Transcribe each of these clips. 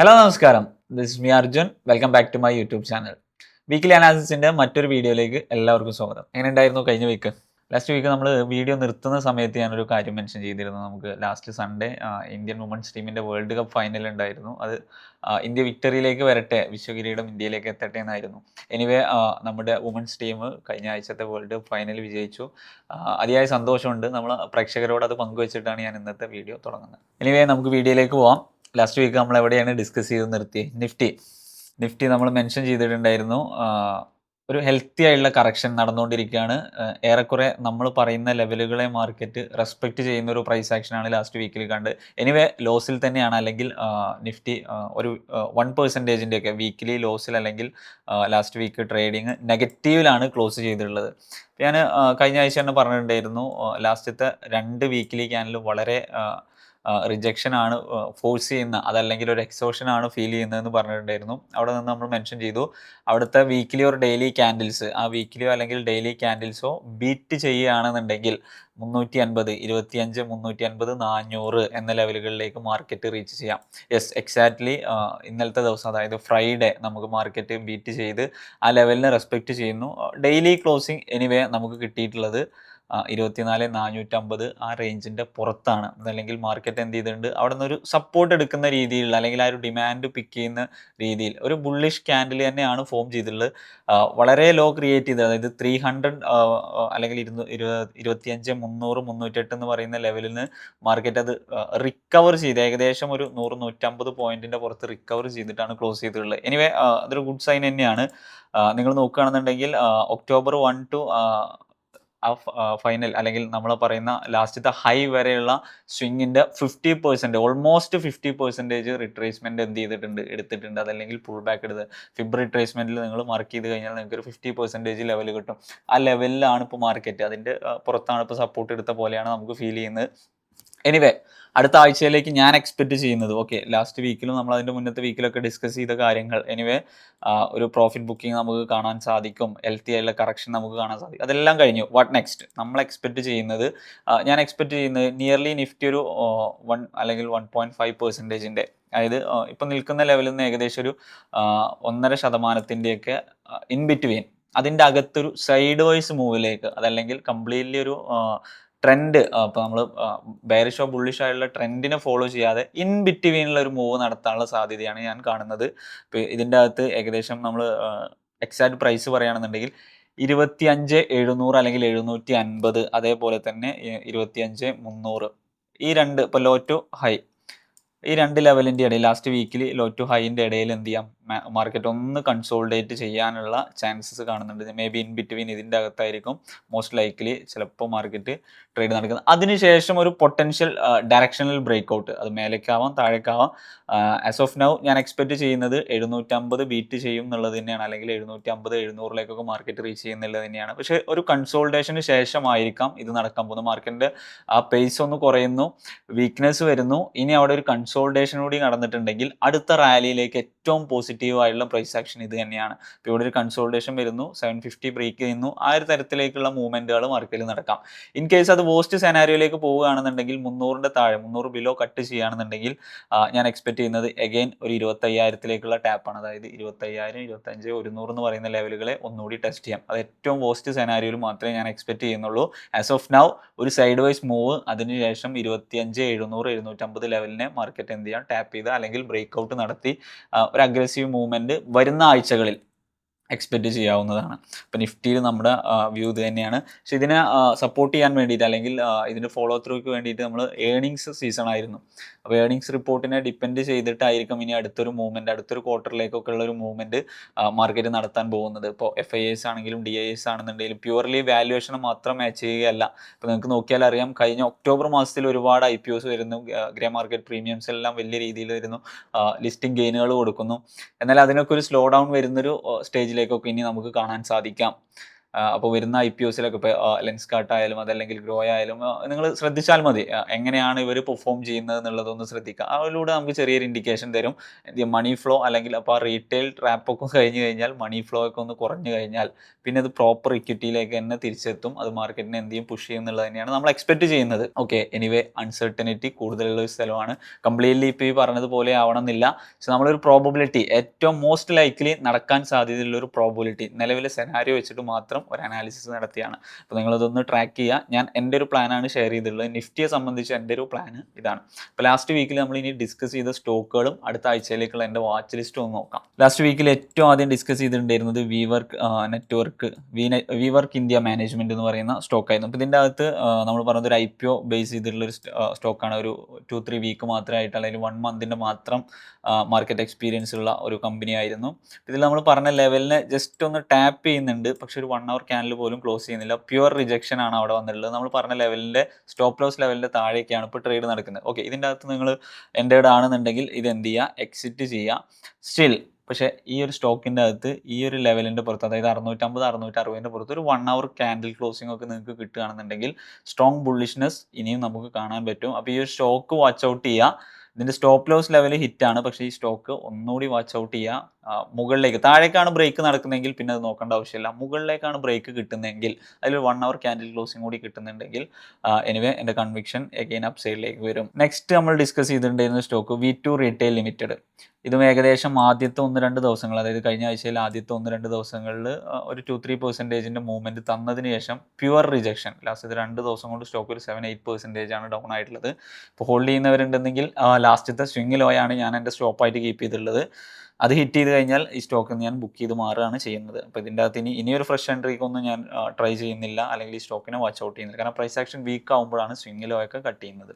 Hello നമസ്കാരം. This me Arjun welcome back to my YouTube channel weekly അനാലിസിന്റെ മറ്റൊരു വീഡിയോയിലേക്ക് എല്ലാവർക്കും സ്വാഗതം. എങ്ങനെ ഉണ്ടായിരുന്നു കഴിഞ്ഞ വീക്ക് ലാസ്റ്റ് വീക്ക് നമ്മൾ വീഡിയോ നിർത്തുന്ന സമയത്ത് ഞാനൊരു കാര്യം മെൻഷൻ ചെയ്തിരുന്നു. നമുക്ക് ലാസ്റ്റ് സൺഡേ ഇന്ത്യൻ വുമൻസ് ടീമിന്റെ വേൾഡ് കപ്പ് ഫൈനൽ ഉണ്ടായിരുന്നു. അത് ഇന്ത്യ വിക്ടറിയിലേക്ക് വരട്ടെ വിശ്വകിരീടം ഇന്ത്യയിലേക്ക് എത്തട്ടെ എന്നായിരുന്നു. എനിവേ നമ്മുടെ വുമൻസ് ടീം കഴിഞ്ഞ ആഴ്ചത്തെ വേൾഡ് കപ്പ് ഫൈനൽ വിജയിച്ചു. അതിയായ സന്തോഷമുണ്ട്. നമ്മൾ പ്രേക്ഷകരോട് അത് പങ്കുവച്ചിട്ടാണ് ഞാൻ ഇന്നത്തെ വീഡിയോ തുടങ്ങുന്നത്. എനിവേ നമുക്ക് വീഡിയോയിലേക്ക് പോവാം. ലാസ്റ്റ് വീക്ക് നമ്മൾ എവിടെയാണ് ഡിസ്കസ് ചെയ്ത് നിർത്തി നിഫ്റ്റി. നിഫ്റ്റി നമ്മൾ മെൻഷൻ ചെയ്തിട്ടുണ്ടായിരുന്നു. ഒരു ഹെൽത്തി ആയിട്ടുള്ള കറക്ഷൻ നടന്നുകൊണ്ടിരിക്കുകയാണ്. ഏറെക്കുറെ നമ്മൾ പറയുന്ന ലെവലുകളെ മാർക്കറ്റ് റെസ്പെക്റ്റ് ചെയ്യുന്ന ഒരു പ്രൈസ് ആക്ഷനാണ് ലാസ്റ്റ് വീക്കിൽ കണ്ട്. എനിവേ ലോസിൽ തന്നെയാണ്. അല്ലെങ്കിൽ നിഫ്റ്റി ഒരു വൺ പെർസെന്റേജിന്റെ ഒക്കെ വീക്കിലി ലോസിൽ അല്ലെങ്കിൽ ലാസ്റ്റ് വീക്ക് ട്രേഡിങ് നെഗറ്റീവിലാണ് ക്ലോസ് ചെയ്തിട്ടുള്ളത്. ഞാൻ കഴിഞ്ഞ ആഴ്ച തന്നെ പറഞ്ഞിട്ടുണ്ടായിരുന്നു. ലാസ്റ്റത്തെ രണ്ട് വീക്കിലി ക്യാനലും വളരെ റിജക്ഷൻ ആണ് ഫോഴ്സ് ചെയ്യുന്ന അതല്ലെങ്കിൽ ഒരു എക്സോഷൻ ആണ് ഫീൽ ചെയ്യുന്നതെന്ന് പറഞ്ഞിട്ടുണ്ടായിരുന്നു. അവിടെ നിന്ന് നമ്മൾ മെൻഷൻ ചെയ്തു. അവിടുത്തെ വീക്കിലി ഓർ ഡെയിലി ക്യാൻഡിൽസ് ആ വീക്കിലിയോ അല്ലെങ്കിൽ ഡെയിലി ക്യാൻഡിൽസോ ബീറ്റ് ചെയ്യുകയാണെന്നുണ്ടെങ്കിൽ മുന്നൂറ്റി അൻപത് ഇരുപത്തിയഞ്ച് മുന്നൂറ്റി അൻപത് നാനൂറ് എന്ന ലെവലുകളിലേക്ക് മാർക്കറ്റ് റീച്ച് ചെയ്യാം. യെസ് എക്സാക്ട്ലി ഇന്നലത്തെ ദിവസം അതായത് ഫ്രൈഡേ നമുക്ക് മാർക്കറ്റ് ബീറ്റ് ചെയ്ത് ആ ലെവലിനെ റെസ്പെക്റ്റ് ചെയ്യുന്നു. ഡെയിലി ക്ലോസിങ് എനിവേ നമുക്ക് കിട്ടിയിട്ടുള്ളത്. ഇരുപത്തിനാല് നാനൂറ്റമ്പത് ആ റേഞ്ചിന്റെ പുറത്താണ്. അതല്ലെങ്കിൽ മാർക്കറ്റ് എന്ത് ചെയ്തിട്ടുണ്ട്? അവിടെ നിന്ന് ഒരു സപ്പോർട്ട് എടുക്കുന്ന രീതിയിലുള്ള അല്ലെങ്കിൽ ആ ഒരു ഡിമാൻഡ് പിക്ക് ചെയ്യുന്ന രീതിയിൽ ഒരു ബുള്ളിഷ് ക്യാൻഡിൽ തന്നെയാണ് ഫോം ചെയ്തിട്ടുള്ളത്. വളരെ ലോ ക്രിയേറ്റ് ചെയ്തത് അതായത് ത്രീ ഹൺഡ്രഡ് അല്ലെങ്കിൽ ഇരുന്നൂ ഇരുപത് ഇരുപത്തിയഞ്ച് മുന്നൂറ് മുന്നൂറ്റെട്ട് എന്ന് പറയുന്ന ലെവലിൽ നിന്ന് മാർക്കറ്റ് അത് റിക്കവർ ചെയ്ത് ഏകദേശം ഒരു നൂറ് നൂറ്റമ്പത് പോയിന്റിന്റെ പുറത്ത് റിക്കവർ ചെയ്തിട്ടാണ് ക്ലോസ് ചെയ്തിട്ടുള്ളത്. എനിവേ അതൊരു ഗുഡ് സൈൻ തന്നെയാണ്. നിങ്ങൾ നോക്കുകയാണെന്നുണ്ടെങ്കിൽ ഒക്ടോബർ വൺ ടു ആ ഫൈനൽ അല്ലെങ്കിൽ നമ്മൾ പറയുന്ന ലാസ്റ്റത്തെ ഹൈ വരെയുള്ള സ്വിങ്ങിന്റെ fifty percent almost fifty percentage retracement എന്ത് ചെയ്തിട്ടുണ്ട് എടുത്തിട്ടുണ്ട്. അതല്ലെങ്കിൽ പുൾ ബാക്ക് എടുത്ത് ഫിബ് റിട്രേസ്മെന്റിൽ നിങ്ങൾ മാർക്ക് ചെയ്ത് കഴിഞ്ഞാൽ നിങ്ങൾക്ക് ഒരു ഫിഫ്റ്റി പെർസെന്റേജ് ലെവൽ കിട്ടും. ആ ലെവലിലാണ് ഇപ്പോൾ മാർക്കറ്റ് അതിന്റെ പുറത്താണ് ഇപ്പോൾ സപ്പോർട്ട് എടുത്ത പോലെയാണ് നമുക്ക് ഫീൽ ചെയ്യുന്നത്. എനിവേ അടുത്ത ആഴ്ചയിലേക്ക് ഞാൻ എക്സ്പെക്ട് ചെയ്യുന്നത്. ഓക്കെ ലാസ്റ്റ് വീക്കിലും നമ്മൾ അതിന്റെ മുന്നത്തെ വീക്കിലൊക്കെ ഡിസ്കസ് ചെയ്ത കാര്യങ്ങൾ. എനിവേ ഒരു പ്രോഫിറ്റ് ബുക്കിംഗ് നമുക്ക് കാണാൻ സാധിക്കും. ഹെൽത്തി ആയിട്ടുള്ള കറക്ഷൻ നമുക്ക് കാണാൻ സാധിക്കും. അതെല്ലാം കഴിഞ്ഞു. വാട്ട് നെക്സ്റ്റ് നമ്മൾ എക്സ്പെക്ട് ചെയ്യുന്നത് ഞാൻ എക്സ്പെക്ട് ചെയ്യുന്നത് നിയർലി നിഫ്റ്റി ഒരു വൺ അല്ലെങ്കിൽ വൺ പോയിന്റ് ഫൈവ് പെർസെന്റേജിന്റെ അതായത് ഇപ്പം നിൽക്കുന്ന ലെവലിൽ നിന്ന് ഏകദേശം ഒരു ഒന്നര ശതമാനത്തിന്റെയൊക്കെ ഇൻ ബിറ്റ്വീൻ അതിന്റെ അകത്തൊരു സൈഡ് വൈസ് മൂവിലേക്ക് അതല്ലെങ്കിൽ കംപ്ലീറ്റ്ലി ഒരു ട്രെൻഡ് ഇപ്പോൾ നമ്മൾ ബെയറിഷോ ബുള്ളിഷോ ആയിട്ടുള്ള ട്രെൻഡിനെ ഫോളോ ചെയ്യാതെ ഇൻ ബിറ്റ്വീനിലുള്ള ഒരു മൂവ് നടത്താനുള്ള സാധ്യതയാണ് ഞാൻ കാണുന്നത്. ഇതിന്റെ അകത്ത് ഏകദേശം നമ്മൾ എക്സാക്ട് പ്രൈസ് പറയുകയാണെന്നുണ്ടെങ്കിൽ ഇരുപത്തി അഞ്ച് എഴുന്നൂറ് അല്ലെങ്കിൽ എഴുന്നൂറ്റി അൻപത് അതേപോലെ തന്നെ ഇരുപത്തി അഞ്ച് മുന്നൂറ്. ഈ രണ്ട് ഇപ്പോൾ ലോ ടു ഹൈ ഈ രണ്ട് ലെവലിന്റെ ഇടയിൽ ലാസ്റ്റ് വീക്കിൽ ലോ ടു ഹൈന്റെ ഇടയിൽ എന്ത് ചെയ്യാം? മാർക്കറ്റ് ഒന്ന് കൺസോൾഡേറ്റ് ചെയ്യാനുള്ള ചാൻസസ് കാണുന്നുണ്ട്. മേ ബി ഇൻ ബിറ്റ്വീൻ ഇതിന്റെ അകത്തായിരിക്കും. മോസ്റ്റ് ലൈക്ലി ചിലപ്പോൾ മാർക്കറ്റ് ട്രേഡ് നടക്കുന്നത്. അതിനുശേഷം ഒരു പൊട്ടൻഷ്യൽ ഡയറക്ഷണൽ ബ്രേക്ക് ഔട്ട് അത് മേലേക്കാവാം താഴേക്കാവാം. ആസ് ഓഫ് നൗ ഞാൻ എക്സ്പെക്ട് ചെയ്യുന്നത് എഴുന്നൂറ്റമ്പത് ബീറ്റ് ചെയ്യും എന്നുള്ളത് തന്നെയാണ്. അല്ലെങ്കിൽ എഴുന്നൂറ്റി അമ്പത് എഴുന്നൂറിലേക്കൊക്കെ മാർക്കറ്റ് റീച്ച് ചെയ്യുന്നുള്ളത് തന്നെയാണ്. പക്ഷേ ഒരു കൺസോൾട്ടേഷന് ശേഷമായിരിക്കാം ഇത് നടക്കാൻ പോകുന്നത്. മാർക്കറ്റിന്റെ ആ പേസ് ഒന്ന് കുറയുന്നു വീക്ക്നെസ് വരുന്നു. ഇനി അവിടെ ഒരു കൺസോൾട്ടേഷൻ കൂടി നടന്നിട്ടുണ്ടെങ്കിൽ അടുത്ത റാലിയിലേക്ക് ഏറ്റവും പോസിറ്റീവ് ആയിട്ടുള്ള പ്രൈസ് ആക്ഷൻ ഇത് തന്നെയാണ്. ഇപ്പോൾ ഇവിടെ ഒരു കൺസോൾട്ടേഷൻ വരുന്നു സെവൻ ഫിഫ്റ്റി ബ്രേക്ക് ചെയ്യുന്നു. ആ ഒരു തരത്തിലേക്കുള്ള മൂവ്മെന്റുകൾ മാർക്കറ്റിൽ നടക്കാം. ഇൻ കേസ് അത് വോസ്റ്റ് സെനാരിയോയിലേക്ക് പോവുകയാണെന്നുണ്ടെങ്കിൽ മുന്നൂറിന്റെ താഴെ മുന്നൂറ് ബിലോ കട്ട് ചെയ്യുകയാണെന്നുണ്ടെങ്കിൽ ഞാൻ എക്സ്പെക്ട് ചെയ്യുന്നത് എഗെയിൻ ഒരു ഇരുപത്തയ്യായിരത്തിലേക്കുള്ള ടാപ്പാണ് അതായത് ഇരുപത്തയ്യായിരം ഇരുപത്തഞ്ച് ഒരുന്നൂറ് എന്ന് പറയുന്ന ലെവലുകളെ ഒന്നുകൂടി ടെസ്റ്റ് ചെയ്യാം. അത് ഏറ്റവും വോസ്റ്റ് സെനാരിയോയിൽ മാത്രമേ ഞാൻ എക്സ്പെക്ട് ചെയ്യുന്നുള്ളൂ. ആസ് ഓഫ് നൗ ഒരു സൈഡ് വൈസ് മൂവ് അതിനുശേഷം ഇരുപത്തിയഞ്ച് എഴുന്നൂറ് എഴുന്നൂറ്റമ്പത് ലെവലിനെ മാർക്കറ്റ് എന്ത് ചെയ്യാം? ടാപ്പ് ചെയ്ത് അല്ലെങ്കിൽ ബ്രേക്ക് ഔട്ട് നടത്തി ഒരു അഗ്രസീവ് മൂവ്മെന്റ് വരുന്ന ആഴ്ചകളിൽ എക്സ്പെക്ട് ചെയ്യാവുന്നതാണ്. അപ്പോൾ നിഫ്റ്റിയിൽ നമ്മുടെ വ്യൂ ഇത് തന്നെയാണ്. പക്ഷെ ഇതിനെ സപ്പോർട്ട് ചെയ്യാൻ വേണ്ടിയിട്ട് അല്ലെങ്കിൽ ഇതിന്റെ ഫോളോ ത്രൂക്ക് വേണ്ടിയിട്ട് നമ്മൾ ഏണിങ്സ് സീസൺ ആയിരുന്നു. അപ്പോൾ ഏണിങ്സ് റിപ്പോർട്ടിനെ ഡിപ്പെൻഡ് ചെയ്തിട്ടായിരിക്കും ഇനി അടുത്തൊരു മൂവ്മെന്റ് അടുത്തൊരു ക്വാർട്ടറിലേക്കൊക്കെ ഉള്ള ഒരു മൂവ്മെന്റ് മാർക്കറ്റ് നടത്താൻ പോകുന്നത്. ഇപ്പോൾ എഫ് ഐ എസ് ആണെങ്കിലും ഡി ഐ എസ് ആണെന്നുണ്ടെങ്കിലും പ്യുവർലി വാല്യുവേഷൻ മാത്രം മാച്ച് ചെയ്യുകയല്ല. ഇപ്പോൾ നിങ്ങൾക്ക് നോക്കിയാൽ അറിയാം കഴിഞ്ഞ ഒക്ടോബർ മാസത്തിൽ ഒരുപാട് ഐ പി ഒസ് വരുന്നു. ഗ്രേ മാർക്കറ്റ് പ്രീമിയംസ് എല്ലാം വലിയ രീതിയിൽ വരുന്നു. ലിസ്റ്റിംഗ് ഗെയിനുകൾ കൊടുക്കുന്നു. എന്നാൽ അതിനൊക്കെ ഒരു സ്ലോ ഡൗൺ വരുന്നൊരു സ്റ്റേജിലേക്കൊക്കെ ഇനി നമുക്ക് കാണാൻ സാധിക്കാം. അപ്പോൾ വരുന്ന ഐ പി ഒസിലൊക്കെ ഇപ്പോൾ ലെൻസ് കാർട്ട് ആയാലും അതല്ലെങ്കിൽ ഗ്രോ ആയാലും നിങ്ങൾ ശ്രദ്ധിച്ചാൽ മതി. എങ്ങനെയാണ് ഇവർ പെർഫോം ചെയ്യുന്നത് എന്നുള്ളതൊന്ന് ശ്രദ്ധിക്കുക. അതിലൂടെ നമുക്ക് ചെറിയൊരു ഇൻഡിക്കേഷൻ തരും. മണി ഫ്ലോ അല്ലെങ്കിൽ അപ്പോൾ റീറ്റെയിൽ ട്രാപ്പൊക്കെ കഴിഞ്ഞ് കഴിഞ്ഞാൽ മണി ഫ്ലോ ഒക്കെ ഒന്ന് കുറഞ്ഞു കഴിഞ്ഞാൽ പിന്നെ അത് പ്രോപ്പർ ഇക്വിറ്റിയിലേക്ക് തന്നെ തിരിച്ചെത്തും. അത് മാർക്കറ്റിനെ എന്ത് പുഷ് ചെയ്യും എന്നുള്ളത് തന്നെയാണ് നമ്മൾ എക്സ്പെക്ട് ചെയ്യുന്നത്. ഓക്കെ എനിവേ അൺസർട്ടനിറ്റി കൂടുതലുള്ള ഒരു സ്ഥലമാണ്. കംപ്ലീറ്റ്ലി ഇപ്പോൾ ഈ പറഞ്ഞതുപോലെ ആവണമെന്നില്ല. പക്ഷെ നമ്മളൊരു പ്രോബബിലിറ്റി ഏറ്റവും മോസ്റ്റ് ലൈക്ക്ലി നടക്കാൻ സാധ്യതയുള്ള ഒരു പ്രോബിലിറ്റി നിലവിലെ സെനാരിയോ വെച്ചിട്ട് മാത്രം ഒരു അനാലിസിസ് നടത്തിയാണ്. അപ്പോൾ നിങ്ങളതൊന്ന് ട്രാക്ക് ചെയ്യുക ഞാൻ എന്റെ ഒരു പ്ലാനാണ് ഷെയർ ചെയ്തിട്ടുള്ളത്. നിഫ്റ്റിയെ സംബന്ധിച്ച് എന്റെ ഒരു പ്ലാൻ ഇതാണ്. അപ്പോൾ ലാസ്റ്റ് വീക്കിൽ നമ്മൾ ഇനി ഡിസ്കസ് ചെയ്ത സ്റ്റോക്കുകളും അടുത്ത ആഴ്ചയിലേക്കുള്ള എന്റെ വാച്ച് ലിസ്റ്റ് ഒന്ന് നോക്കാം. ലാസ്റ്റ് വീക്കിൽ ഏറ്റവും ആദ്യം ഡിസ്കസ് ചെയ്തിട്ടുണ്ടായിരുന്നത് WeWork network we WeWork India management എന്ന് പറയുന്ന സ്റ്റോക്കായിരുന്നു അപ്പോൾ ഇതിന്റെ അകത്ത് നമ്മൾ പറഞ്ഞത് ഒരു ഐ പി ഒ ബേസ് ചെയ്തിട്ടുള്ള ഒരു സ്റ്റോക്കാണ് ഒരു ടു ത്രീ വീക്ക് മാത്രമായിട്ട് അല്ലെങ്കിൽ വൺ മന്തിന്റെ മാത്രം മാർക്കറ്റ് എക്സ്പീരിയൻസ് ഉള്ള ഒരു കമ്പനി ആയിരുന്നു. ഇതിൽ നമ്മൾ പറഞ്ഞ ലെവലിനെ ജസ്റ്റ് ഒന്ന് ടാപ്പ് ചെയ്യുന്നുണ്ട്. പക്ഷെ ഒരു വൺ അവർ ക്യാനൽ പോലും ക്ലോസ് ചെയ്യുന്നില്ല. പ്യുവർ റിജക്ഷൻ ആണ് അവിടെ വന്നിട്ടുള്ളത്. നമ്മൾ പറഞ്ഞ ലെവലിന്റെ സ്റ്റോപ്പ് ലോസ് ലെവലിന്റെ താഴേക്കാണ് ഇപ്പോൾ ട്രേഡ് നടക്കുന്നത്. ഓക്കെ ഇതിന്റെ അകത്ത് നിങ്ങൾ എന്റെ ആണെന്നുണ്ടെങ്കിൽ ഇത് എന്ത് ചെയ്യുക? എക്സിറ്റ് ചെയ്യുക. സ്റ്റിൽ പക്ഷേ ഈ ഒരു സ്റ്റോക്കിന്റെ അകത്ത് ഈ ഒരു ലെവലിന്റെ പുറത്ത് അതായത് അറുന്നൂറ്റമ്പത് അറുന്നൂറ്റി അറുപതിന്റെ പുറത്ത് ഒരു വൺ അവർ ക്യാൻഡിൽ ക്ലോസിംഗ് ഒക്കെ നിങ്ങൾക്ക് കിട്ടുകയാണെന്നുണ്ടെങ്കിൽ സ്ട്രോങ് ബുള്ളിഷ്നെസ് ഇനിയും നമുക്ക് കാണാൻ പറ്റും. അപ്പോൾ ഈ ഒരു സ്റ്റോക്ക് വാച്ച് ഔട്ട് ചെയ്യുക. ഇതിന്റെ സ്റ്റോപ്പ് ലോസ് ലെവൽ ഹിറ്റാണ് പക്ഷേ ഈ സ്റ്റോക്ക് ഒന്നുകൂടി വാച്ച് ഔട്ട് ചെയ്യുക. മുകളിലേക്ക്. താഴേക്കാണ് ബ്രേക്ക് നടക്കുന്നതെങ്കിൽ പിന്നെ അത് നോക്കേണ്ട ആവശ്യമില്ല. മുകളിലേക്കാണ് ബ്രേക്ക് കിട്ടുന്നതെങ്കിൽ അതിൽ വൺ അവർ ക്യാൻഡിൽ ക്ലോസിംഗ് കൂടി കിട്ടുന്നുണ്ടെങ്കിൽ എനിവേ എന്റെ കൺവിക്ഷൻ എഗെയിൻ അപ്പ് സൈഡിലേക്ക് വരും. നെക്സ്റ്റ് നമ്മൾ discuss ചെയ്തിട്ടുണ്ടായിരുന്ന stock V two retail limited ഇതും ഏകദേശം ആദ്യത്തെ ഒന്ന് രണ്ട് ദിവസങ്ങൾ അതായത് കഴിഞ്ഞ ആഴ്ചയിൽ ആദ്യത്തെ ഒന്ന് രണ്ട് ദിവസങ്ങളിൽ ഒരു ടു ത്രീ പെർസെന്റേജിന്റെ മൂവ്മെന്റ് തന്നതിന് ശേഷം പ്യുവർ റിജക്ഷൻ ലാസ്റ്റ് രണ്ട് ദിവസം കൊണ്ട് സ്റ്റോക്ക് ഒരു സെവൻ എയ്റ്റ് പെർസെന്റേജ് ആണ് ഡൗൺ ആയിട്ടുള്ളത്. ഇപ്പോൾ ഹോൾഡ് ചെയ്യുന്നവരുണ്ടെങ്കിൽ ലാസ്റ്റത്തെ സ്വിംഗ് ലോയാണ് ഞാൻ എന്റെ സ്റ്റോപ്പായിട്ട് കീപ്പ് ചെയ്തിട്ടുള്ളത്. അത് ഹിറ്റ് ചെയ്ത് കഴിഞ്ഞാൽ ഈ സ്റ്റോക്ക് ഞാൻ ബുക്ക് ചെയ്ത് മാറുകയാണ് ചെയ്യുന്നത്. അപ്പോൾ ഇതിന്റെ അകത്ത് ഇനി ഇനിയൊരു ഫ്രഷ് എൻട്രിക്കൊന്നും ഞാൻ ട്രൈ ചെയ്യുന്നില്ല. അല്ലെങ്കിൽ ഈ സ്റ്റോക്കിനെ വാച്ച് ഔട്ട് ചെയ്യുന്നില്ല. കാരണം പ്രൈസ് ആക്ഷൻ വീക്ക് ആകുമ്പോഴാണ് സ്വിംഗ് ലോ ഒക്കെ കട്ട് ചെയ്യുന്നത്.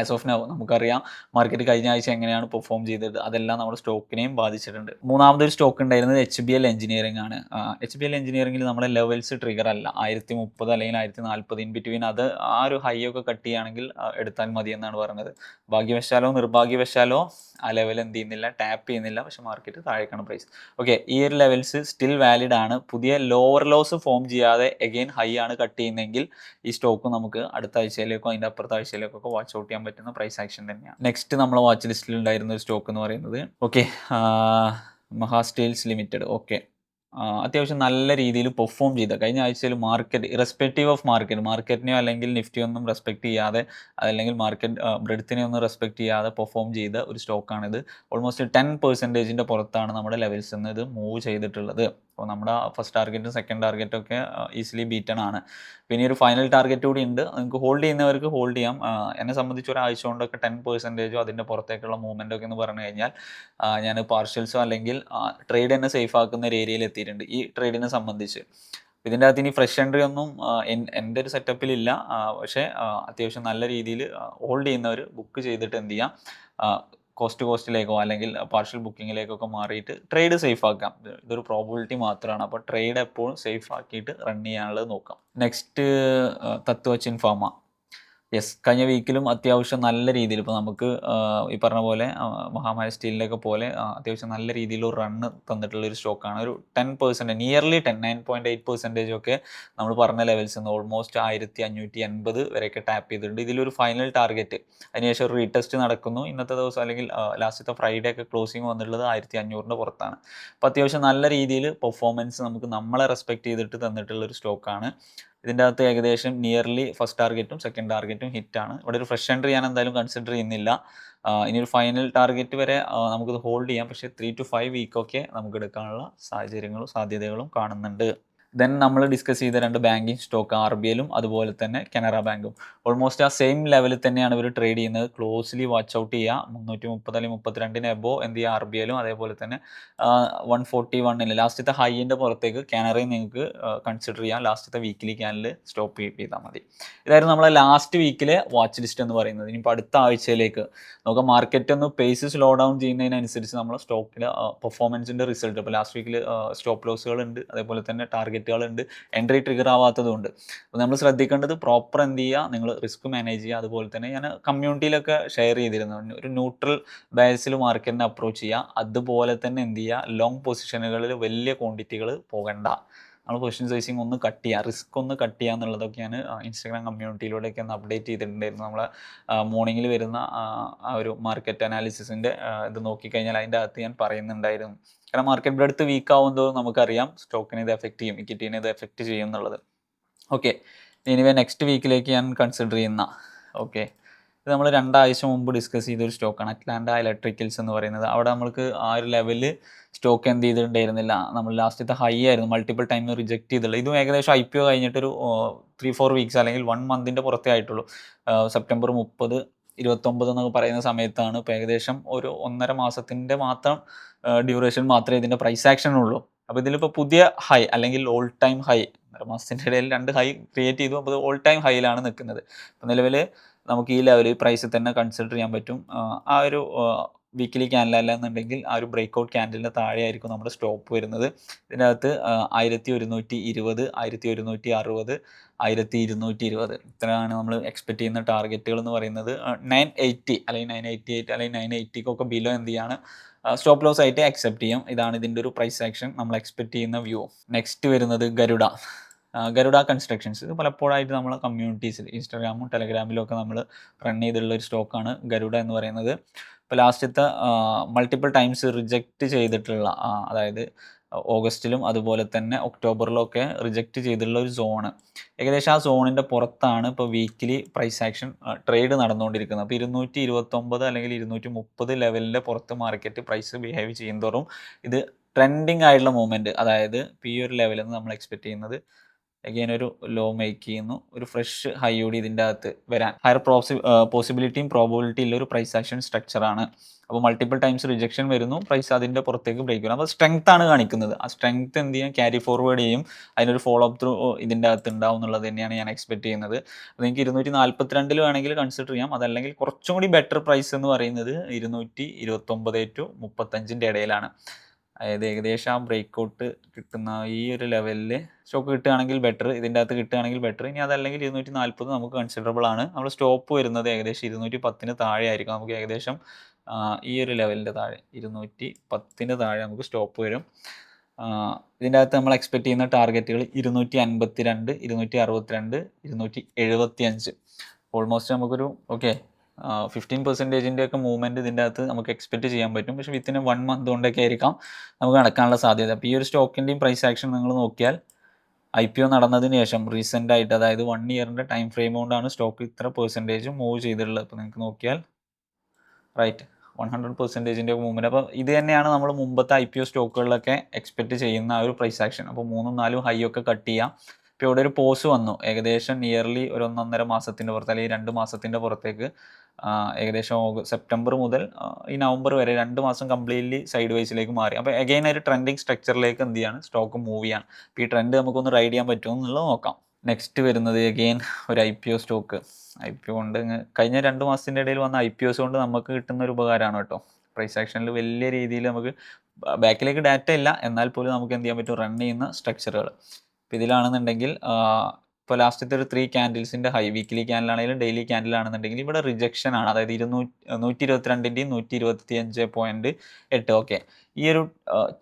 ആസ് ഓഫ് നൗ നമുക്കറിയാം മാർക്കറ്റ് കഴിഞ്ഞ ആഴ്ച എങ്ങനെയാണ് പെർഫോം ചെയ്തത്. അതെല്ലാം നമ്മുടെ സ്റ്റോക്കിനെയും ബാധിച്ചിട്ടുണ്ട്. മൂന്നാമതൊരു സ്റ്റോക്ക് ഉണ്ടായിരുന്നത് എച്ച് ബി എൽ എഞ്ചിനീയറിംഗ് ആണ്. എച്ച് ബി എൽ എഞ്ചിനീയറിംഗിൽ നമ്മുടെ ലെവൽസ് ട്രിഗർ അല്ല. ആയിരത്തി മുപ്പത് അല്ലെങ്കിൽ ആയിരത്തി നാൽപ്പത് ഇൻ ബിറ്റ്വീൻ അത് ആ ഒരു ഹൈ ഒക്കെ കട്ട് ചെയ്യുകയാണെങ്കിൽ എടുത്താൽ മതി എന്നാണ് പറഞ്ഞത്. ഭാഗ്യവശാലോ നിർഭാഗ്യവശാലോ ആ ലെവൽ എന്ത് ചെയ്യുന്നില്ല ടാപ്പ് ചെയ്യുന്നില്ല. പക്ഷെ മാർക്കറ്റ് താഴേക്കാണ് പ്രൈസ് ഓക്കെ ഈ ഒരു ലെവൽസ് സ്റ്റിൽ വാലിഡ് ആണ്. പുതിയ ലോവർ ലോസ് ഫോം ചെയ്യാതെ എഗെയിൻ ഹൈ ആണ് കട്ട് ചെയ്യുന്നതെങ്കിൽ ഈ സ്റ്റോക്ക് നമുക്ക് അടുത്ത ആഴ്ചയിലേക്കോ അതിന്റെ അപ്പുറത്തെ ആഴ്ചയിലേക്കോ വാച്ച് ഔട്ട് ചെയ്യാൻ പറ്റുന്ന പ്രൈസ് ആക്ഷൻ തന്നെയാണ്. നെക്സ്റ്റ് നമ്മൾ വാച്ച് ലിസ്റ്റിൽ ഉണ്ടായിരുന്ന ഒരു സ്റ്റോക്ക് എന്ന് പറയുന്നത് ഓക്കെ മഹാസ്റ്റീൽസ് ലിമിറ്റഡ് ഓക്കെ അത്യാവശ്യം നല്ല രീതിയിൽ പെർഫോം ചെയ്ത കഴിഞ്ഞ ആഴ്ചയിൽ മാർക്കറ്റ് ഇറസ്പെക്റ്റീവ് ഓഫ് മാർക്കറ്റ് മാർക്കറ്റിനെയോ അല്ലെങ്കിൽ നിഫ്റ്റിയോ ഒന്നും റെസ്പെക്ട് ചെയ്യാതെ അതല്ലെങ്കിൽ മാർക്കറ്റ് ബ്രെഡത്തിനെ ഒന്നും റെസ്പെക്ട് ചെയ്യാതെ പെർഫോം ചെയ്ത ഒരു സ്റ്റോക്കാണിത് ഓൾമോസ്റ്റ് ടെൻ പെർസെന്റേജിന്റെ പുറത്താണ് നമ്മുടെ ലെവൽസ് നിന്ന് ഇത് മൂവ് ചെയ്തിട്ടുള്ളത്. അപ്പോൾ നമ്മുടെ ഫസ്റ്റ് ടാർഗറ്റും സെക്കൻഡ് ടാർഗറ്റും ഒക്കെ ഈസിലി ബീറ്റൺ ആണ്. പിന്നെ ഒരു ഫൈനൽ ടാർഗറ്റ് കൂടി ഉണ്ട്. നിങ്ങൾക്ക് ഹോൾഡ് ചെയ്യുന്നവർക്ക് ഹോൾഡ് ചെയ്യാം. എന്നെ സംബന്ധിച്ച് ഒരാഴ്ച കൊണ്ടൊക്കെ ടെൻ പെർസെന്റേജോ അതിന്റെ പുറത്തേക്കുള്ള മൂവ്മെന്റ് ഒക്കെ എന്ന് പറഞ്ഞു കഴിഞ്ഞാൽ ഞാൻ പാർഷ്യൽസോ അല്ലെങ്കിൽ ട്രേഡ് തന്നെ സേഫ് ആക്കുന്ന ഒരു ഏരിയയിൽ എത്തിയിട്ടുണ്ട്. ഈ ട്രേഡിനെ സംബന്ധിച്ച്. ഇതിന്റെ അകത്ത് ഇനി ഫ്രഷ് എൻട്രി ഒന്നും എന്റെ ഒരു സെറ്റപ്പിലില്ല പക്ഷേ അത്യാവശ്യം നല്ല രീതിയിൽ ഹോൾഡ് ചെയ്യുന്നവർ ബുക്ക് ചെയ്തിട്ട് എന്ത് ചെയ്യാം? കോസ്റ്റ് കോസ്റ്റിലേക്കോ അല്ലെങ്കിൽ പാർഷ്യൽ ബുക്കിങ്ങിലേക്കൊക്കെ മാറിയിട്ട് ട്രേഡ് സേഫ് ആക്കാം. ഇതൊരു പ്രോബിലിറ്റി മാത്രമാണ് അപ്പോൾ ട്രേഡ് എപ്പോഴും സേഫ് ആക്കിയിട്ട് റൺ ചെയ്യാനുള്ളത് നോക്കാം. നെക്സ്റ്റ് തത്വച്ചിൻ ഫാമ യെസ് കഴിഞ്ഞ വീക്കിലും അത്യാവശ്യം നല്ല രീതിയിൽ ഇപ്പോൾ നമുക്ക് ഈ പറഞ്ഞ പോലെ മഹാമാരി മഹാമായ സ്റ്റീലിന്റെ പോലെ അത്യാവശ്യം നല്ല രീതിയിൽ ഒരു റണ്ണ് തന്നിട്ടുള്ള ഒരു സ്റ്റോക്കാണ് ഒരു ten percent nearly ten nine point eight percentage ഒക്കെ നമ്മൾ പറഞ്ഞ ലെവൽസ് നിന്ന് ഓൾമോസ്റ്റ് ആയിരത്തി അഞ്ഞൂറ്റി എൺപത് വരെയൊക്കെ ടാപ്പ് ചെയ്തിട്ടുണ്ട്. ഇതിലൊരു ഫൈനൽ ടാർഗറ്റ് അതിനുശേഷം ഒരു റീടെസ്റ്റ് നടക്കുന്നു. ഇന്നത്തെ ദിവസം അല്ലെങ്കിൽ ലാസ്റ്റത്തെ ഫ്രൈഡേ ഒക്കെ ക്ലോസിങ് വന്നിട്ടുള്ളത് ആയിരത്തി അഞ്ഞൂറിന്റെ പുറത്താണ്. അപ്പോൾ അത്യാവശ്യം നല്ല രീതിയിൽ പെർഫോമൻസ് നമുക്ക് നമ്മളെ റെസ്പെക്ട് ചെയ്തിട്ട് തന്നിട്ടുള്ള ഒരു സ്റ്റോക്കാണ് ഇതിന്റെ അകത്ത് ഏകദേശം നിയർലി ഫസ്റ്റ് ടാർഗറ്റും സെക്കൻഡ് ടാർഗറ്റും ഹിറ്റാണ് ഇവിടെ ഒരു ഫ്രഷ് എൻട്രി ഞാൻ എന്തായാലും കൺസിഡർ ചെയ്യുന്നില്ല. ഇനി ഒരു ഫൈനൽ ടാർഗറ്റ് വരെ നമുക്കിത് ഹോൾഡ് ചെയ്യാം. പക്ഷേ ത്രീ ടു ഫൈവ് വീക്കൊക്കെ നമുക്ക് എടുക്കാനുള്ള സാഹചര്യങ്ങളും സാധ്യതകളും കാണുന്നുണ്ട്. ദെൻ നമ്മൾ ഡിസ്കസ് ചെയ്ത രണ്ട് ബാങ്കിങ് സ്റ്റോക്ക് ആർ ബി എല്ലും അതുപോലെ തന്നെ കനറ ബാങ്കും ഓൾമോസ്റ്റ് ആ സെയിം ലെവലിൽ തന്നെയാണ് ഇവർ ട്രേഡ് ചെയ്യുന്നത്. ക്ലോസ്ലി വാച്ച് ഔട്ട് ചെയ്യുക മുന്നൂറ്റി മുപ്പത് അല്ലെങ്കിൽ മുപ്പത്തിരണ്ടിന് എബോ എന്ത് ചെയ്യുക ആർ ബി എല്ലും അതേപോലെ തന്നെ വൺ ഫോർട്ടി വണ്ണിൽ ലാസ്റ്റത്തെ ഹൈന്റെ പുറത്തേക്ക് കാനറയും നിങ്ങൾക്ക് കൺസിഡർ ചെയ്യാം. ലാസ്റ്റത്തെ വീക്കിലി ക്യാനിൽ സ്റ്റോപ്പ് ചെയ്താൽ മതി. ഇതായിരുന്നു നമ്മളെ ലാസ്റ്റ് വീക്കിലെ വാച്ച് ലിസ്റ്റ് എന്ന് പറയുന്നത്. ഇനിയിപ്പോൾ അടുത്ത ആഴ്ചയിലേക്ക് നമുക്ക് മാർക്കറ്റ് ഒന്ന് പേസ് സ്ലോ ഡൗൺ ചെയ്യുന്നതിനനുസരിച്ച് നമ്മൾ സ്റ്റോക്കിലെ പെർഫോമൻസിന്റെ റിസൾട്ട് ഇപ്പോൾ ലാസ്റ്റ് വീക്കിൽ സ്റ്റോപ്പ് ലോസുകൾ ഉണ്ട്. അതേപോലെ തന്നെ ടാർഗറ്റുകളുണ്ട് എൻട്രി ട്രിഗർ ആവാത്തതുകൊണ്ട് അപ്പോൾ നമ്മൾ ശ്രദ്ധിക്കേണ്ടത് പ്രോപ്പർ എന്ത് ചെയ്യുക നിങ്ങൾ റിസ്ക് മാനേജ് ചെയ്യുക. അതുപോലെ തന്നെ ഞാൻ കമ്മ്യൂണിറ്റിയിലൊക്കെ ഷെയർ ചെയ്തിരുന്നു. ഒരു ന്യൂട്രൽ ബേസിൽ മാർക്കറ്റിനെ അപ്രോച്ച് ചെയ്യുക. അതുപോലെ തന്നെ എന്ത് ചെയ്യുക ലോങ് പൊസിഷനുകളിൽ വലിയ ക്വാണ്ടിറ്റികൾ പോകണ്ട. നമ്മൾ പൊസിഷൻ സൈസിങ് ഒന്ന് കട്ട് ചെയ്യുക റിസ്ക് ഒന്ന് കട്ട് ചെയ്യുക എന്നുള്ളതൊക്കെയാണ് ഇൻസ്റ്റാഗ്രാം കമ്മ്യൂണിറ്റിയിലൂടെയൊക്കെ ഒന്ന് അപ്ഡേറ്റ് ചെയ്തിട്ടുണ്ടായിരുന്നു. നമ്മൾ മോർണിംഗിൽ വരുന്ന ആ, ഒരു മാർക്കറ്റ് അനാലിസിസിന്റെ ഇത് നോക്കിക്കഴിഞ്ഞാൽ അതിന്റെ അകത്ത് ഞാൻ പറയുന്നുണ്ടായിരുന്നു. കാരണം മാർക്കറ്റ് ബ്രെഡ്ത്ത് വീക്ക് ആവുമ്പോൾ നമുക്കറിയാം. സ്റ്റോക്കിനെ ഇത് എഫക്റ്റ് ചെയ്യും. ഇക്വിറ്റീനെ ഇത് എഫക്റ്റ് ചെയ്യും എന്നുള്ളത്. ഓക്കെ എനിവേ നെക്സ്റ്റ് വീക്കിലേക്ക് ഞാൻ കൺസിഡർ ചെയ്യുന്ന. ഓക്കെ ഇത് നമ്മൾ രണ്ടാഴ്ച മുമ്പ് ഡിസ്കസ് ചെയ്തൊരു സ്റ്റോക്കാണ് അറ്റ്ലാന്റ ഇലക്ട്രിക്കൽസ് എന്ന് പറയുന്നത്. അവിടെ നമ്മൾക്ക് ആ ഒരു ലെവലിൽ സ്റ്റോക്ക് എന്ത് ചെയ്തിട്ടുണ്ടായിരുന്നില്ല. നമ്മൾ ലാസ്റ്റത്തെ ഹൈ ആയിരുന്നു. മൾട്ടിപ്പിൾ ടൈം റിജക്ട് ചെയ്തിട്ടുള്ളത്. ഇതും ഏകദേശം ഐ പി ഒ കഴിഞ്ഞിട്ടൊരു ത്രീ ഫോർ വീക്സ് അല്ലെങ്കിൽ വൺ മന്തിന്റെ പുറത്തേ ആയിട്ടുള്ളൂ. സെപ്റ്റംബർ മുപ്പത് ഇരുപത്തൊമ്പത് എന്നൊക്കെ പറയുന്ന സമയത്താണ് ഇപ്പോൾ ഏകദേശം ഒരു ഒന്നര മാസത്തിന്റെ മാത്രം ഡ്യൂറേഷൻ മാത്രമേ ഇതിന്റെ പ്രൈസ് ആക്ഷൻ ഉള്ളൂ. അപ്പോൾ ഇതിലിപ്പോൾ പുതിയ ഹൈ അല്ലെങ്കിൽ ഓൾ ടൈം ഹൈ ഒന്നര മാസത്തിന്റെ ഇടയിൽ രണ്ട് ഹൈ ക്രിയേറ്റ് ചെയ്തു. അപ്പോൾ ഓൾ ടൈം ഹൈയിലാണ് നിൽക്കുന്നത്. അപ്പോൾ നിലവിൽ നമുക്ക് ഈ ലെവലിൽ പ്രൈസിൽ തന്നെ കൺസിഡർ ചെയ്യാൻ പറ്റും. ആ, ഒരു വീക്കിലി ക്യാൻഡിലല്ല എന്നുണ്ടെങ്കിൽ ആ ഒരു ബ്രേക്ക് ഔട്ട് ക്യാൻഡലിന്റെ താഴെയായിരിക്കും നമ്മുടെ സ്റ്റോപ്പ് വരുന്നത്. ഇതിനകത്ത് ആയിരത്തി ഒരുന്നൂറ്റി ഇരുപത് ആയിരത്തി ഒരുന്നൂറ്റി അറുപത് ആയിരത്തി ഇരുന്നൂറ്റി ഇരുപത് ഇത്രയാണ് നമ്മൾ എക്സ്പെക്ട് ചെയ്യുന്ന ടാർഗറ്റുകൾ എന്ന് പറയുന്നത്. നയൻ എയ്റ്റി അല്ലെങ്കിൽ നയൻ എയ്റ്റി എയ്റ്റ് അല്ലെങ്കിൽ നയൻ എയ്റ്റിക്കൊക്കെ ബിലോ എന്ത് ചെയ്യാണ്? സ്റ്റോപ്പ് ലോസ് ആയിട്ട് അക്സെപ്റ്റ് ചെയ്യും. ഇതാണ് ഇതിന്റെ ഒരു പ്രൈസ് ആക്ഷൻ നമ്മൾ എക്സ്പെക്ട് ചെയ്യുന്ന വ്യൂ നെക്സ്റ്റ് വരുന്നത് ഗരുഡ. ഗരുഡ കൺസ്ട്രക്ഷൻസ് ഇത് പലപ്പോഴായിട്ട് നമ്മളെ കമ്മ്യൂണിറ്റീസിൽ ഇൻസ്റ്റാഗ്രാമും ടെലഗ്രാമിലും ഒക്കെ നമ്മൾ റൺ ചെയ്തിട്ടുള്ള ഒരു സ്റ്റോക്കാണ് ഗരുഡ എന്ന് പറയുന്നത്. ഇപ്പോൾ ലാസ്റ്റത്തെ മൾട്ടിപ്പിൾ ടൈംസ് റിജക്റ്റ് ചെയ്തിട്ടുള്ള അതായത് ഓഗസ്റ്റിലും അതുപോലെ തന്നെ ഒക്ടോബറിലും ഒക്കെ റിജക്റ്റ് ചെയ്തിട്ടുള്ള ഒരു സോണ് ഏകദേശം ആ സോണിന്റെ പുറത്താണ് ഇപ്പോൾ വീക്കിലി പ്രൈസ് ആക്ഷൻ ട്രേഡ് നടന്നുകൊണ്ടിരിക്കുന്നത്. അപ്പോൾ ഇരുന്നൂറ്റി ഇരുപത്തൊമ്പത് അല്ലെങ്കിൽ ഇരുന്നൂറ്റി മുപ്പത് ലെവലിന്റെ പുറത്ത് മാർക്കറ്റ് പ്രൈസ് ബിഹേവ് ചെയ്യുന്നതോറും ഇത് ട്രെൻഡിങ് ആയിട്ടുള്ള മൂവ്മെന്റ് അതായത് ഇപ്പോൾ ഈ ഒരു ലെവലിൽ നിന്ന് നമ്മൾ എക്സ്പെക്റ്റ് ചെയ്യുന്നത് അഗെയിൻ ഒരു ലോ മേക്ക് ചെയ്യുന്നു ഒരു ഫ്രഷ് ഹൈ കൂടി ഇതിന്റെ അകത്ത് വരാൻ. ഹയർ പ്രോസി പോസിബിലിറ്റിയും പ്രോബിലിറ്റിയും ഉള്ള ഒരു പ്രൈസ് ആക്ഷൻ സ്ട്രക്ചറാണ് അപ്പോൾ മൾട്ടിപ്പിൾ ടൈംസ് റിജക്ഷൻ വരുന്നു പ്രൈസ് അതിന്റെ പുറത്തേക്ക് ബ്രേക്ക് വരും. അപ്പോൾ സ്ട്രെങ്ത് ആണ് കാണിക്കുന്നത്. ആ സ്ട്രെങ്ത് എന്ത് ചെയ്യാൻ ക്യാരി ഫോർവേഡ് ചെയ്യും. അതിനൊരു ഫോളോ അപ്പ് ത്രൂ ഇതിന്റെ അകത്ത് ഉണ്ടാവും എന്നുള്ളത് തന്നെയാണ് ഞാൻ എക്സ്പെക്ട് ചെയ്യുന്നത്. നിങ്ങൾക്ക് ഇരുന്നൂറ്റി നാൽപ്പത്തിരണ്ടിൽ വേണമെങ്കിൽ കൺസിഡർ ചെയ്യാം. അതല്ലെങ്കിൽ കുറച്ചും കൂടി ബെറ്റർ പ്രൈസ് എന്ന് പറയുന്നത് ഇരുന്നൂറ്റി ഇരുപത്തൊമ്പത് ടു മുപ്പത്തഞ്ചിന്റെ ഇടയിലാണ്. അതായത് ഏകദേശം ആ ബ്രേക്ക് ഔട്ട് കിട്ടുന്ന ഈ ഒരു ലെവലിൽ സ്റ്റോക്ക് കിട്ടുകയാണെങ്കിൽ ബെറ്റർ ഇതിന്റെ അകത്ത് കിട്ടുകയാണെങ്കിൽ ബെറ്റർ ഇനി അതല്ലെങ്കിൽ ഇരുന്നൂറ്റി നാൽപ്പത് നമുക്ക് കൺസിഡറബിൾ ആണ്. നമ്മൾ സ്റ്റോപ്പ് വരുന്നത് ഏകദേശം ഇരുന്നൂറ്റി പത്തിന് താഴെ ആയിരിക്കും. നമുക്ക് ഏകദേശം ഈ ഒരു ലെവലിന്റെ താഴെ ഇരുന്നൂറ്റി പത്തിന് താഴെ നമുക്ക് സ്റ്റോപ്പ് വരും. ഇതിന്റെ അകത്ത് നമ്മൾ എക്സ്പെക്ട് ചെയ്യുന്ന ടാർഗറ്റുകൾ ഇരുന്നൂറ്റി അൻപത്തി രണ്ട് ഇരുന്നൂറ്റി അറുപത്തിരണ്ട് ഇരുന്നൂറ്റി എഴുപത്തി അഞ്ച് ഓൾമോസ്റ്റ് നമുക്കൊരു ഓക്കെ ഫിഫ്റ്റീൻ പെർസെന്റേജിന്റെ ഒക്കെ മൂവ്മെന്റ് ഇതിന്റെ അകത്ത് നമുക്ക് എക്സ്പെക്ട് ചെയ്യാൻ പറ്റും. പക്ഷേ വിത്തിൻ വൺ മന്ത് കൊണ്ടൊക്കെ ആയിരിക്കാം നമുക്ക് നടക്കാനുള്ള സാധ്യത. അപ്പോൾ ഈ ഒരു സ്റ്റോക്കിന്റെയും പ്രൈസ് ആക്ഷൻ നിങ്ങൾ നോക്കിയാൽ ഐ പി ഒ നടന്നതിന് ശേഷം റീസെന്റ് ആയിട്ട് അതായത് വൺ ഇയറിന്റെ ടൈം ഫ്രെയിം കൊണ്ടാണ് സ്റ്റോക്ക് ഇത്ര പെർസെന്റേജ് മൂവ് ചെയ്തിട്ടുള്ളത്. അപ്പോൾ നിങ്ങൾക്ക് നോക്കിയാൽ റൈറ്റ് വൺ ഹൺഡ്രഡ് പെർസെന്റേജിന്റെ മൂവ്മെന്റ് അപ്പോൾ ഇത് തന്നെയാണ് നമ്മൾ മുമ്പത്തെ ഐ പി ഒ സ്റ്റോക്കുകളിലൊക്കെ എക്സ്പെക്ട് ചെയ്യുന്ന ആ ഒരു പ്രൈസ് ആക്ഷൻ അപ്പോൾ മൂന്നും നാലും ഹൈ ഒക്കെ കട്ട് ചെയ്യാം. ഇപ്പോൾ ഇവിടെ ഒരു പോസ് വന്നു. ഏകദേശം നിയർലി ഒരു ഒന്നൊന്നര മാസത്തിന്റെ പുറത്ത് അല്ലെങ്കിൽ രണ്ട് മാസത്തിന്റെ പുറത്തേക്ക് ഏകദേശം സെപ്റ്റംബർ മുതൽ ഈ നവംബർ വരെ രണ്ട് മാസം കംപ്ലീറ്റ്ലി സൈഡ് വൈസിലേക്ക് മാറി. അപ്പോൾ അഗൈൻ ഒരു ട്രെൻഡിങ് സ്ട്രക്ചറിലേക്ക് എന്ത് ചെയ്യാണ്? സ്റ്റോക്ക് മൂവ് ചെയ്യാണ്. അപ്പോൾ ഈ ട്രെൻഡ് നമുക്കൊന്ന് റൈഡ് ചെയ്യാൻ പറ്റുമോ എന്നുള്ളത് നോക്കാം. നെക്സ്റ്റ് വരുന്നത് അഗെയിൻ ഒരു I P O stock I P O കൊണ്ട് കഴിഞ്ഞ രണ്ട് മാസത്തിന്റെ ഇടയിൽ വന്ന ഐ പി ഒസ് കൊണ്ട് നമുക്ക് കിട്ടുന്ന ഒരു ഉപകാരമാണ് കേട്ടോ. പ്രൈസ് ആക്ഷനിൽ വലിയ രീതിയിൽ നമുക്ക് ബാക്കിലേക്ക് ഡാറ്റ ഇല്ല. എന്നാൽ പോലും നമുക്ക് എന്ത് ചെയ്യാൻ പറ്റും? റൺ ചെയ്യുന്ന സ്ട്രക്ചറുകൾ ഇതിലാണെന്നുണ്ടെങ്കിൽ ഇപ്പോൾ ലാസ്റ്റത്തെ ഒരു ത്രീ ക്യാൻഡിൽസിന്റെ ഹൈ വീക്കിലി ക്യാൻഡിലാണെങ്കിലും ഡെയിലി ക്യാൻഡിലാണെന്നുണ്ടെങ്കിൽ ഇവിടെ റിജക്ഷൻ ആണ്. അതായത് ഇരുന്നൂറ്റി നൂറ്റി ഇരുപത്തിരണ്ടിന്റെയും നൂറ്റി ഇരുപത്തി അഞ്ച് പോയിന്റ് എട്ട്. ഓക്കെ ഈ ഒരു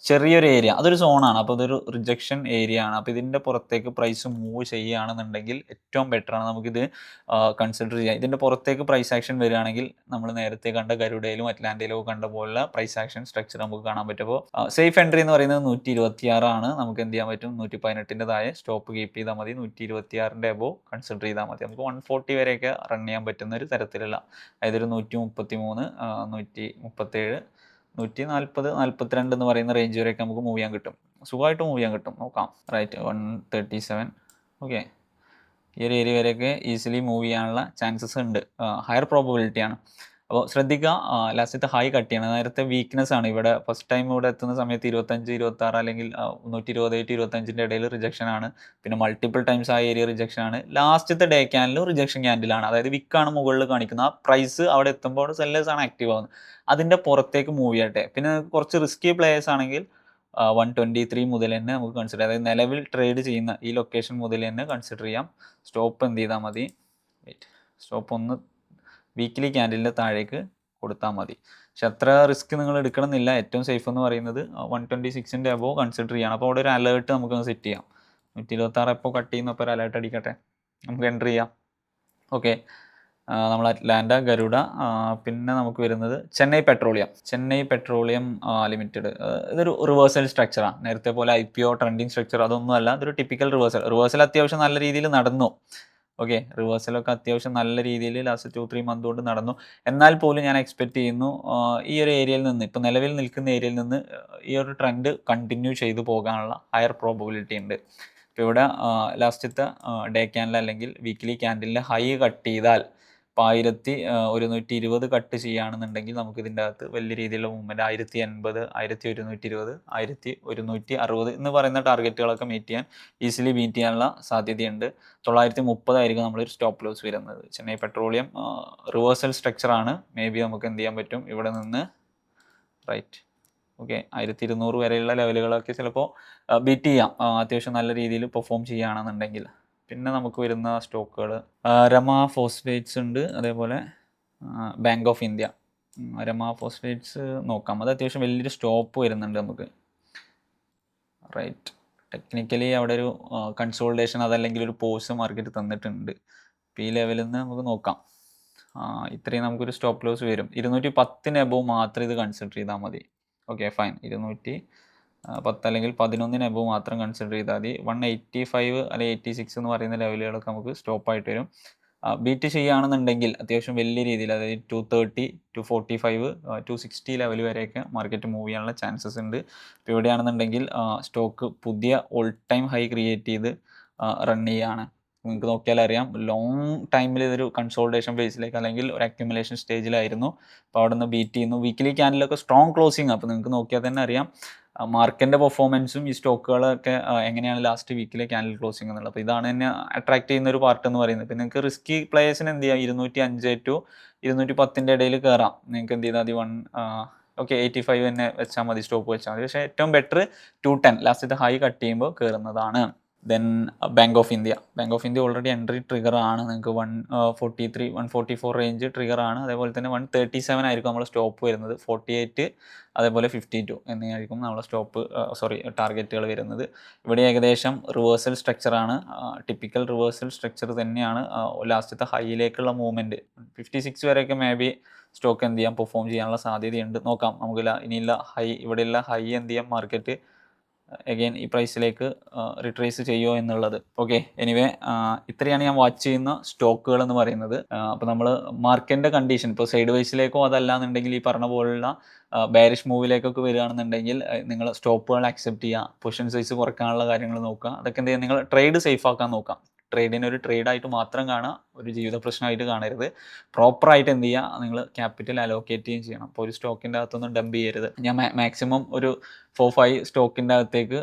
ചെറിയൊരു ഏരിയ അതൊരു സോണാണ് അപ്പോൾ അതൊരു റിജക്ഷൻ ഏരിയ ആണ്. അപ്പോൾ ഇതിന്റെ പുറത്തേക്ക് പ്രൈസ് മൂവ് ചെയ്യുകയാണെന്നുണ്ടെങ്കിൽ ഏറ്റവും ബെറ്റർ ആണ് നമുക്കിത് കൺസിഡർ ചെയ്യാം. ഇതിന്റെ പുറത്തേക്ക് പ്രൈസ് ആക്ഷൻ വരികയാണെങ്കിൽ നമ്മൾ നേരത്തെ കണ്ട ഗരുഡയിലും അറ്റ്ലാന്റയിലും ഒക്കെ കണ്ട പോലുള്ള പ്രൈസ് ആക്ഷൻ സ്ട്രക്ചർ നമുക്ക് കാണാൻ പറ്റും. അപ്പോൾ സേഫ് എൻട്രി എന്ന് പറയുന്നത് നൂറ്റി ഇരുപത്തി ആറാണ് നമുക്ക് എന്ത് ചെയ്യാൻ പറ്റും? നൂറ്റി പതിനെട്ടിന്റെ താഴെ സ്റ്റോപ്പ് കീപ്പ് ചെയ്താൽ മതി. നൂറ്റി ഇരുപത്തി ആറിന്റെ എബോ കൺസിഡർ ചെയ്താൽ മതി. നമുക്ക് വൺ ഫോർട്ടി വരെയൊക്കെ റൺ ചെയ്യാൻ പറ്റുന്ന ഒരു തരത്തിലുള്ള അതായത് ഒരു നൂറ്റി മുപ്പത്തി മൂന്ന് നൂറ്റി മുപ്പത്തേഴ് നൂറ്റി നാൽപ്പത് നാൽപ്പത്തിരണ്ട് എന്ന് പറയുന്ന റേഞ്ച് വരെയൊക്കെ നമുക്ക് മൂവ് ചെയ്യാൻ കിട്ടും. സുഖമായിട്ട് മൂവ് ചെയ്യാൻ കിട്ടും. നോക്കാം. Right one thirty seven okay ഈ ഒരു ഏരിയ വരെയൊക്കെ ഈസിലി മൂവ് ചെയ്യാനുള്ള ചാൻസസ് ഉണ്ട്. ഹയർ പ്രോബബിലിറ്റി ആണ്. അപ്പോൾ ശ്രദ്ധിക്കുക ലാസ്റ്റത്തെ ഹൈ കട്ട് ചെയ്യണം. നേരത്തെ വീക്ക്നെസ് ആണ്. ഇവിടെ ഫസ്റ്റ് ടൈം ഇവിടെ എത്തുന്ന സമയത്ത് ഇരുപത്തഞ്ച് ഇരുപത്തി ആറ് അല്ലെങ്കിൽ നൂറ്റി ഇരുപത് ടു ഇരുപത്തഞ്ചിന്റെ ഇടയിൽ റിജക്ഷൻ ആണ്. പിന്നെ മൾട്ടിപ്പിൾ ടൈംസ് ആ ഏരിയ റിജക്ഷൻ ആണ്. ലാസ്റ്റത്തെ ഡേ ക്യാൻഡിലും റിജക്ഷൻ ക്യാൻഡിലാണ് അതായത് വിക്കാണ് മുകളിൽ കാണിക്കുന്നത്. ആ പ്രൈസ് അവിടെ എത്തുമ്പോൾ സെല്ലേഴ്സ് ആണ് ആക്റ്റീവ് ആവുന്നത്. അതിന്റെ പുറത്തേക്ക് മൂവ് ചെയ്യട്ടെ. പിന്നെ കുറച്ച് റിസ്കി പ്ലേയേഴ്സ് ആണെങ്കിൽ വൺ ട്വന്റി ത്രീ മുതൽ തന്നെ നമുക്ക് കൺസിഡർ അതായത് നിലവിൽ ട്രേഡ് ചെയ്യുന്ന ഈ ലൊക്കേഷൻ മുതൽ തന്നെ കൺസിഡർ ചെയ്യാം. സ്റ്റോപ്പ് എന്ത് ചെയ്താൽ മതി. സ്റ്റോപ്പ് ഒന്ന് വീക്കിലി ക്യാൻഡിലിന്റെ താഴേക്ക് കൊടുത്താൽ മതി. പക്ഷെ അത്ര റിസ്ക് നിങ്ങൾ എടുക്കണമെന്നില്ല. ഏറ്റവും സേഫ് എന്ന് പറയുന്നത് വൺ ട്വന്റി സിക്സിന്റെ അബോ കൺസിഡർ ചെയ്യണം. അപ്പോൾ അവിടെ ഒരു അലേർട്ട് നമുക്ക് സെറ്റ് ചെയ്യാം. നൂറ്റി ഇരുപത്തി ആറ് എപ്പോൾ കട്ട് ചെയ്യുന്നപ്പോൾ ഒരു അലേർട്ട് അടിക്കട്ടെ. നമുക്ക് എന്റർ ചെയ്യാം. ഓക്കെ നമ്മൾ അറ്റ്ലാന്റ ഗരുഡ പിന്നെ നമുക്ക് വരുന്നത് Chennai petroleum Chennai petroleum limited ഇതൊരു റിവേഴ്സൽ സ്ട്രക്ചറാണ് നേരത്തെ പോലെ I P O trending structure അതൊന്നും അല്ല ഇതൊരു ടിപ്പിക്കൽ റിവേഴ്സൽ റിവേഴ്സൽ അത്യാവശ്യം നല്ല രീതിയിൽ നടന്നു. ഓക്കെ റിവേഴ്സലൊക്കെ അത്യാവശ്യം നല്ല രീതിയിൽ ലാസ്റ്റ് ടു ത്രീ മന്ത് കൊണ്ട് നടന്നു. എന്നാൽ പോലും ഞാൻ എക്സ്പെക്ട് ചെയ്യുന്നു ഈ ഒരു ഏരിയയിൽ നിന്ന് ഇപ്പോൾ നിലവിൽ നിൽക്കുന്ന ഏരിയയിൽ നിന്ന് ഈ ഒരു ട്രെൻഡ് കണ്ടിന്യൂ ചെയ്തു പോകാനുള്ള ഹയർ പ്രോബബിലിറ്റി ഉണ്ട്. ഇപ്പോൾ ഇവിടെ ലാസ്റ്റത്തെ ഡേ ക്യാൻഡിൽ അല്ലെങ്കിൽ വീക്ക്ലി ക്യാൻഡിലിൽ ഹൈ കട്ട് ചെയ്താൽ ഇപ്പോൾ ആയിരത്തി ഒരുന്നൂറ്റി ഇരുപത് കട്ട് ചെയ്യുകയാണെന്നുണ്ടെങ്കിൽ നമുക്ക് ഇതിന്റെ അകത്ത് വലിയ രീതിയിലുള്ള മൂവ്മെന്റ് ആയിരത്തി എൺപത് ആയിരത്തി ഒരുന്നൂറ്റി ഇരുപത് ആയിരത്തി ഒരുന്നൂറ്റി അറുപത് എന്ന് പറയുന്ന ടാർഗറ്റുകളൊക്കെ മീറ്റ് ചെയ്യാൻ ഈസിലി മീറ്റ് ചെയ്യാനുള്ള സാധ്യതയുണ്ട്. തൊള്ളായിരത്തി മുപ്പതായിരിക്കും നമ്മളൊരു സ്റ്റോപ്പ് ലോസ് വരുന്നത്. ചെന്നൈ പെട്രോളിയം റിവേഴ്സൽ സ്ട്രക്ചറാണ് മേ ബി നമുക്ക് എന്ത് ചെയ്യാൻ പറ്റും? ഇവിടെ നിന്ന് റൈറ്റ് ഓക്കെ ആയിരത്തി ഇരുന്നൂറ് വരെയുള്ള ലെവലുകളൊക്കെ ചിലപ്പോൾ ബീറ്റ് ചെയ്യാം. അത്യാവശ്യം നല്ല രീതിയിൽ പെർഫോം ചെയ്യുകയാണെന്നുണ്ടെങ്കിൽ. പിന്നെ നമുക്ക് വരുന്ന സ്റ്റോക്കുകൾ രമ ഫോസ്ഫേറ്റ്സ് ഉണ്ട് അതേപോലെ bank of India Rama phosphates നോക്കാം. അത് അത്യാവശ്യം വലിയൊരു സ്റ്റോപ്പ് വരുന്നുണ്ട് നമുക്ക്. റൈറ്റ് ടെക്നിക്കലി അവിടെ ഒരു കൺസോൾട്ടേഷൻ അതല്ലെങ്കിൽ ഒരു പോസ് മാർക്കറ്റ് തന്നിട്ടുണ്ട്. ഈ ലെവലിൽ നിന്ന് നമുക്ക് നോക്കാം. ഇത്രയും നമുക്കൊരു സ്റ്റോപ്പ് ലോസ് വരും. ഇരുന്നൂറ്റി പത്തിന് എബോവ് മാത്രം ഇത് കൺസിഡർ ചെയ്താൽ മതി. ഓക്കെ ഫൈൻ ഇരുന്നൂറ്റി പത്ത് അല്ലെങ്കിൽ പതിനൊന്നിന് എബോ മാത്രം കൺസിഡർ ചെയ്താൽ മതി. വൺ എയ്റ്റി ഫൈവ് അല്ലെങ്കിൽ എയ്റ്റി സിക്സ് എന്ന് പറയുന്ന ലെവലുകളൊക്കെ നമുക്ക് സ്റ്റോപ്പ് ആയിട്ട് വരും. ബീറ്റ് ചെയ്യുകയാണെന്നുണ്ടെങ്കിൽ അത്യാവശ്യം വലിയ രീതിയിൽ അതായത് two thirty two forty five two sixty level വരെയൊക്കെ മാർക്കറ്റ് മൂവ് ചെയ്യാനുള്ള ചാൻസസ് ഉണ്ട്. ഇപ്പോൾ ഇവിടെയാണെന്നുണ്ടെങ്കിൽ സ്റ്റോക്ക് പുതിയ ഓൾ ടൈം ഹൈ ക്രിയേറ്റ് ചെയ്ത് റൺ ചെയ്യുകയാണ്. നിങ്ങൾക്ക് നോക്കിയാൽ അറിയാം. ലോങ് ടൈമിൽ ഇതൊരു കൺസോൾട്ടേഷൻ ഫേസിലേക്ക് അല്ലെങ്കിൽ ഒരു അക്യുമുലേഷൻ സ്റ്റേജിലായിരുന്നു അപ്പോൾ അവിടെ നിന്ന് ബീറ്റ് ചെയ്യുന്നു. വീക്കിലി ക്യാൻഡിലൊക്കെ സ്ട്രോങ് ക്ലോസിങ് അപ്പോൾ നിങ്ങൾക്ക് നോക്കിയാൽ തന്നെ അറിയാം. മാർക്കറ്റിന്റെ പെർഫോമൻസും ഈ സ്റ്റോക്കുകളൊക്കെ എങ്ങനെയാണ് ലാസ്റ്റ് വീക്കിലെ ക്യാൻഡിൽ ക്ലോസിംഗ് എന്നുള്ളത്. അപ്പോൾ ഇതാണ് എന്നെ അട്രാക്ട് ചെയ്യുന്ന ഒരു പാർട്ട് എന്ന് പറയുന്നത്. പിന്നെ നിങ്ങൾക്ക് റിസ്കി പ്ലേയേഴ്സിന് എന്ത് ചെയ്യാം? ഇരുന്നൂറ്റി അഞ്ച് ടു ഇരുന്നൂറ്റി പത്തിന്റെ ഇടയിൽ കയറാം നിങ്ങൾക്ക് എന്ത് ചെയ്താൽ മതി? വൺ ഓക്കെ എയ്റ്റി ഫൈവ് തന്നെ വെച്ചാൽ മതി. സ്റ്റോപ്പ് വെച്ചാൽ മതി. പക്ഷേ ഏറ്റവും ബെറ്റർ ടു ടെൻ ലാസ്റ്റത്തെ ഹൈ കട്ട് ചെയ്യുമ്പോൾ കയറുന്നതാണ് then bank of India bank of India already entry trigger ആണ്. നിങ്ങൾക്ക് one forty three one forty four range trigger ആണ്. അതേപോലെ തന്നെ വൺ തേർട്ടി സെവൻ ആയിരിക്കും നമ്മൾ സ്റ്റോപ്പ് വരുന്നത്. ഫോർട്ടി എയ്റ്റ് അതേപോലെ ഫിഫ്റ്റി ടു എന്നിങ്ങനെയായിരിക്കും നമ്മളെ സ്റ്റോപ്പ് സോറി ടാർഗറ്റുകൾ വരുന്നത്. ഇവിടെ ഏകദേശം റിവേഴ്സൽ സ്ട്രക്ചറാണ് ടിപ്പിക്കൽ റിവേഴ്സൽ സ്ട്രക്ചർ തന്നെയാണ് ലാസ്റ്റത്തെ ഹൈയിലേക്കുള്ള മൂവ്മെന്റ് ഫിഫ്റ്റി സിക്സ് വരെയൊക്കെ മേ ബി സ്റ്റോക്ക് എന്ത് ചെയ്യാം പെർഫോം ചെയ്യാനുള്ള സാധ്യതയുണ്ട്. നോക്കാം. നമുക്ക് ഇനിയുള്ള ഹൈ ഇവിടെയുള്ള ഹൈ എന്ത് ചെയ്യാം മാർക്കറ്റ് അഗെയിൻ ഈ പ്രൈസിലേക്ക് റിട്രേസ് ചെയ്യുമോ എന്നുള്ളത്. ഓക്കെ എനിവേ ഇത്രയാണ് ഞാൻ വാച്ച് ചെയ്യുന്ന സ്റ്റോക്കുകൾ എന്ന് പറയുന്നത്. അപ്പോൾ നമ്മൾ മാർക്കറ്റിന്റെ കണ്ടീഷൻ ഇപ്പോൾ സൈഡ് വൈസിലേക്കോ അതല്ലാന്നുണ്ടെങ്കിൽ ഈ പറഞ്ഞ പോലുള്ള ബാരിഷ് മൂവിലേക്കൊക്കെ വരികയാണെന്നുണ്ടെങ്കിൽ നിങ്ങൾ സ്റ്റോപ്പുകൾ അക്സെപ്റ്റ് ചെയ്യുക പൊസിഷൻ സൈസ് കുറയ്ക്കാനുള്ള കാര്യങ്ങൾ നോക്കുക അതൊക്കെ എന്ത് ചെയ്യുക നിങ്ങൾ ട്രേഡ് സേഫ് ആക്കാൻ നോക്കാം ട്രേഡിനെ ഒരു ട്രേഡായിട്ട് മാത്രം കാണുക ഒരു ജീവിത പ്രശ്നമായിട്ട് കാണരുത്. പ്രോപ്പറായിട്ട് എന്ത് ചെയ്യുക നിങ്ങൾ ക്യാപിറ്റൽ അലോക്കേറ്റ് ചെയ്യുകയും ചെയ്യണം. അപ്പോൾ ഒരു സ്റ്റോക്കിന്റെ അകത്തൊന്നും ഡംപ് ചെയ്യരുത്. ഞാൻ മാക്സിമം ഒരു ഫോർ ഫൈവ് സ്റ്റോക്കിന്റെ അകത്തേക്ക്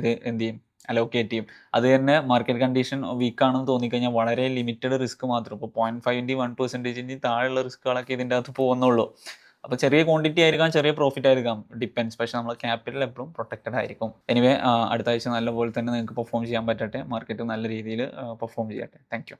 ഇത് എന്ത് ചെയ്യും? അലോക്കേറ്റ് ചെയ്യും. അത് തന്നെ മാർക്കറ്റ് കണ്ടീഷൻ വീക്കാണെന്ന് തോന്നിക്കഴിഞ്ഞാൽ വളരെ ലിമിറ്റഡ് റിസ്ക് മാത്രം. ഇപ്പോൾ പോയിന്റ് ഫൈവിന്റെ വൺ പെർസെന്റേജിന്റെ താഴെയുള്ള റിസ്ക്കുകളൊക്കെ ഇതിന്റെ അകത്ത് പോകുന്നുള്ളൂ. അപ്പോൾ ചെറിയ ക്വാണ്ടിറ്റി ആയിരിക്കാം ചെറിയ പ്രോഫിറ്റ് ആയിരിക്കാം. ഡിപ്പെൻസ് പക്ഷേ നമ്മൾ ക്യാപിറ്റൽ എപ്പോഴും പ്രൊട്ടക്റ്റഡ് ആയിരിക്കും. എനിവേ അടുത്ത ആഴ്ച നല്ലപോലെ തന്നെ നിങ്ങൾക്ക് പെർഫോം ചെയ്യാൻ പറ്റട്ടെ. മാർക്കറ്റ് നല്ല രീതിയിൽ പെർഫോം ചെയ്യട്ടെ. താങ്ക്